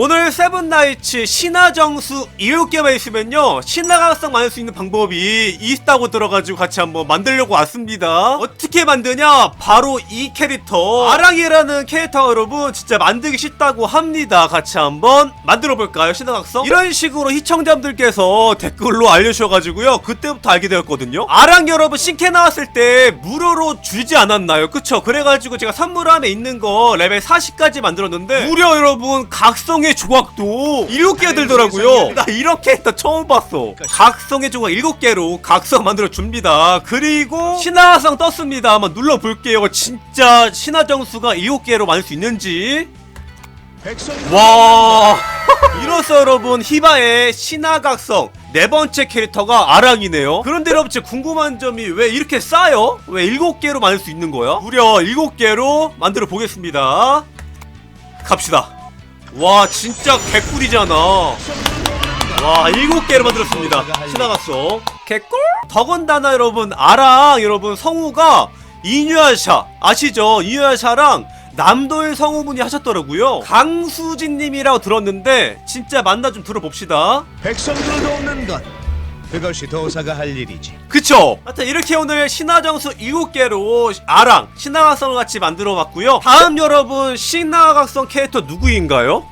오늘 세븐나이츠 신화정수 7개만 있으면요 신화가성 만들 수 있는 방법이 있다고 들어가지고 같이 한번 만들려고 왔습니다. 어떻게 만드냐? 바로 이 캐릭터. 아랑이라는 캐릭터 여러분 진짜 만들기 쉽다고 합니다. 같이 한번 만들어 볼까요? 신화각성? 이런 식으로 시청자분들께서 댓글로 알려주셔가지고요 그때부터 알게 되었거든요. 아랑 여러분 신캐 나왔을 때 무료로 주지 않았나요? 그쵸? 그래가지고 제가 선물함에 있는 거 레벨 40까지 만들었는데 무려 여러분 각성 의 조각도 7개 들더라고요. 나 이런 캐릭터 처음 봤어. 각성의 조각 7개로 각성 만들어 줍니다. 그리고 신화성 떴습니다. 한번 눌러볼게요. 진짜 신화 정수가 7개로 만들 수 있는지. 와. 이로써 여러분 히바의 신화각성 네 번째 캐릭터가 아랑이네요. 그런데 여러분 진짜 궁금한 점이 왜 이렇게 싸요? 왜 7개로 만들 수 있는 거야? 무려 7개로 만들어 보겠습니다. 갑시다 와 진짜 개꿀이잖아. 와 7개로 만들었습니다. 신화각성 개꿀? 더군다나 여러분 아랑 여러분 성우가 이뉴아샤. 아시죠? 이뉴아샤랑 남도의 성우분이 하셨더라고요. 강수진님이라고 들었는데 진짜 만나 좀 들어봅시다. 백성들을 돕는 것 그것이 도사가 할 일이지 그쵸? 하여튼 이렇게 오늘 신화정수 7개로 아랑 신화각성을 같이 만들어 봤고요 다음 여러분 신화각성 캐릭터 누구인가요?